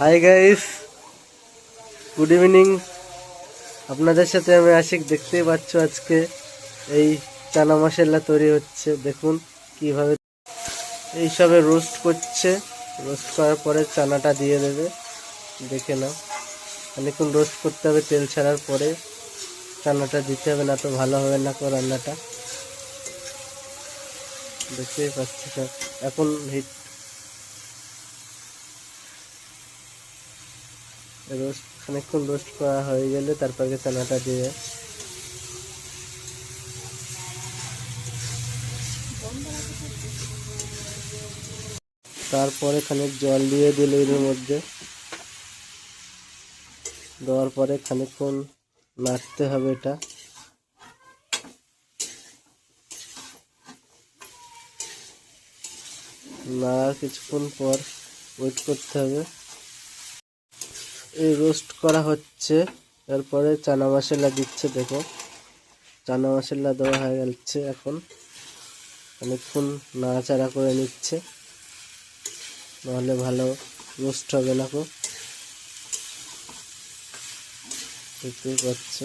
Hi guys good evening আপনাদের সাথে আমি আশিক দেখতেই পাচ্ছ আজকে। এই চানা মশলা তৈরি হচ্ছে। দেখুন কীভাবে এইসবে রোস্ট করছে। রোস্ট করার পরে চানাটা দিয়ে দেবে। দেখে নাও। অনেকক্ষণ রোস্ট করতে হবে, তেল ছাড়ার পরে চানাটা দিতে হবে, না তো ভালো হবে না রান্নাটা। দেখতেই পাচ্ছি এখন হিট রোস্ট, খানিকক্ষণ রোস্ট করা হয়ে গেলে তারপরে চানাটা দিয়ে তারপরে খানিক জল দিয়ে দিল এর মধ্যে। দেওয়ার পরে খানিকক্ষণ নাড়তে হবে এটা। নাড়ার কিছুক্ষণ পর ওয়েট করতে হবে। রোস্ট করা হচ্ছে। এরপরে চানা মশলা দিচ্ছে, দেখো। চানা মশলা দেওয়া হয়ে যাচ্ছে এখন। অনেকক্ষণ নাড়াচাড়া করে নিচ্ছে। নাহলে ভালো রোস্ট হবে না কো দেখতেই পাচ্ছ